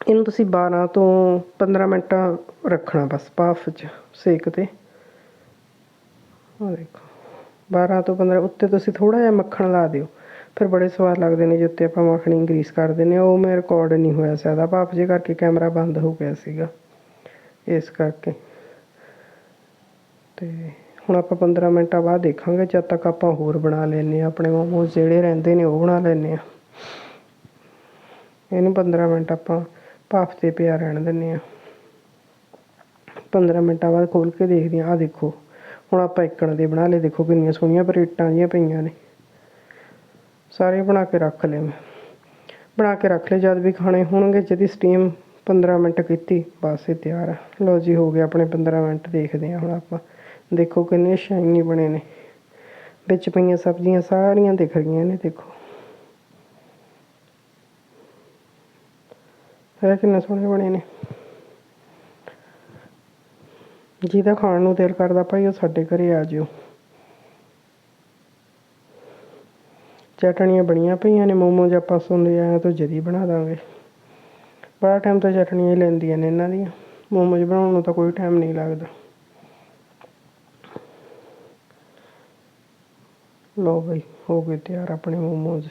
ਇਹਨੂੰ ਤੁਸੀਂ 12 ਤੋਂ 15 ਮਿੰਟ ਰੱਖਣਾ ਬਸ ਭਾਫ 'ਚ ਸੇਕ ਤੇ ਆ ਦੇਖੋ 12 ਤੋਂ 15 ਉੱਤੇ ਤੁਸੀਂ ਥੋੜਾ ਜਿਹਾ ਮੱਖਣ ਲਾ ਦਿਓ ਫਿਰ ਬੜੇ ਸਵਾਦ ਲੱਗਦੇ ਨੇ ਜੇ ਉੱਤੇ ਆਪਾਂ ਮੱਖਣੀ ਗਰੀਸ ਕਰ ਦਿੰਦੇ ਹਾਂ ਉਹ ਮੈਂ ਰਿਕਾਰਡ ਨਹੀਂ ਹੋਇਆ ਸਾਦਾ ਭਾਪ ਜੇ ਕਰਕੇ ਕੈਮਰਾ ਬੰਦ ਹੋ ਗਿਆ ਸੀਗਾ ਇਸ ਕਰਕੇ ਤੇ ਹੁਣ ਆਪਾਂ 15 ਮਿੰਟਾਂ ਬਾਅਦ ਦੇਖਾਂਗੇ ਜਦ ਤੱਕ ਆਪਾਂ ਹੋਰ ਬਣਾ ਲੈਨੇ ਆ ਆਪਣੇ ਮੋਮੋਸ ਜਿਹੜੇ ਰਹਿੰਦੇ ਨੇ ਉਹ ਬਣਾ ਲੈਨੇ ਆ ਇਹਨੂੰ 15 ਮਿੰਟ ਆਪਾਂ ਭਾਫ ਤੇ ਪਿਆ ਰਹਿਣ ਦਿੰਨੇ ਆ 15 ਮਿੰਟਾਂ ਬਾਅਦ ਖੋਲ ਕੇ ਦੇਖਦੇ ਆ ਆ ਦੇਖੋ, ਹੁਣ ਆਪਾਂ ਇੱਕਣ ਦੇ ਬਣਾ ਲਏ, ਦੇਖੋ ਕਿੰਨੀਆਂ ਸੋਹਣੀਆਂ ਪਲੇਟਾਂ ਜਿਹੀਆਂ ਪਈਆਂ ਨੇ। ਸਾਰੇ ਬਣਾ ਕੇ ਰੱਖ ਲਏ ਮੈਂ। ਬਣਾ ਕੇ ਰੱਖ ਲਏ, ਜਦ ਵੀ ਖਾਣੇ ਹੋਣਗੇ, ਜਿਹਦੀ ਸਟੀਮ 15 ਮਿੰਟ ਕੀਤੀ, ਬਸ ਇਹ ਤਿਆਰ ਆ। ਲਓ ਜੀ, ਹੋ ਗਿਆ ਆਪਣੇ 15 ਮਿੰਟ, ਦੇਖਦੇ ਆ ਹੁਣ ਆਪਾਂ। ਦੇਖੋ ਕਿੰਨੇ ਸ਼ਾਈਨੀ ਬਣੇ ਨੇ। ਵਿੱਚ ਪਈਆਂ ਸਬਜ਼ੀਆਂ ਸਾਰੀਆਂ ਦਿਖ ਰਹੀਆਂ ਨੇ, ਦੇਖੋ। ਹੈ ਕਿੰਨੇ ਸੋਹਣੇ ਬਣੇ ਨੇ। ਜਿਹਦਾ ਖਾਣ ਨੂੰ ਦਿਲ ਕਰਦਾ ਭਾਈ ਉਹ ਸਾਡੇ ਘਰੇ ਆ ਜਿਓ। ਚਟਣੀਆਂ ਬਣੀਆਂ ਪਈਆਂ ਨੇ ਮੋਮੋਜ ਆਪਾਂ ਸੁਣਦੇ ਆ ਤਾਂ ਜਦੀ ਬਣਾ ਦਾਂਗੇ। ਬੜਾ ਟਾਈਮ ਤਾਂ ਚਟਣੀਆਂ ਹੀ ਲੈਂਦੀਆਂ ਨੇ ਇਹਨਾਂ ਦੀਆਂ। ਮੋਮੋਜ ਬਣਾਉਣ ਨੂੰ ਤਾਂ ਕੋਈ ਟਾਈਮ ਨਹੀਂ ਲੱਗਦਾ। ਲੋ ਬਈ, ਹੋ ਗਏ ਤਿਆਰ ਆਪਣੇ ਮੋਮੋਜ।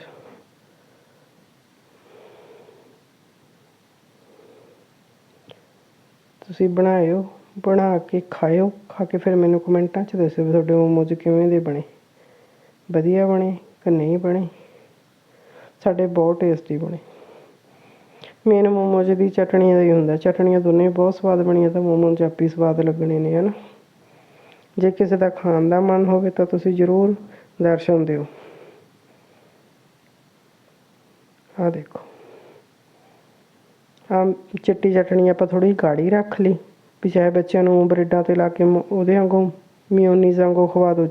ਤੁਸੀਂ ਬਣਾਇਓ, ਬਣਾ ਕੇ ਖਾਇਓ, ਖਾ ਕੇ ਫਿਰ ਮੈਨੂੰ ਕਮੈਂਟਾਂ 'ਚ ਦੱਸਿਓ ਵੀ ਤੁਹਾਡੇ ਮੋਮੋਜ ਕਿਵੇਂ ਦੇ ਬਣੇ। ਵਧੀਆ ਬਣੇ ਕਿ ਨਹੀਂ ਬਣੇ? ਸਾਡੇ ਬਹੁਤ ਟੇਸਟੀ ਬਣੇ। ਮੇਨ ਮੋਮੋਜ ਦੀ ਚਟਣੀ ਦਾ ਹੀ ਹੁੰਦਾ। ਚਟਣੀਆਂ ਦੋਨੇ ਬਹੁਤ ਸਵਾਦ ਬਣੀਆਂ ਤਾਂ ਮੋਮੋਜ ਆਪੀ ਸਵਾਦ ਲੱਗਣੇ ਨੇ, ਹਨਾ? ਜੇ ਕਿਸੇ ਦਾ ਖਾਣ ਦਾ ਮਨ ਹੋਵੇ ਤਾਂ ਤੁਸੀਂ ਜ਼ਰੂਰ ਦਰਸ਼ਨ ਦਿਓ। ਆ ਦੇਖੋ। ਆ ਚਿੱਟੀ ਚਟਣੀ ਆਪਾਂ ਥੋੜੀ ਗਾੜੀ ਰੱਖ ਲਈ। ਵੀ ਚਾਹੇ ਬੱਚਿਆਂ ਨੂੰ ਬ੍ਰੈਡਾਂ ਤੇ ਲਾ ਕੇ ਉਹਦੇ ਵਾਂਗੂ, ਮਿਓਨੀਜ਼ ਵਾਂਗੂ ਖਵਾ ਦਿਓ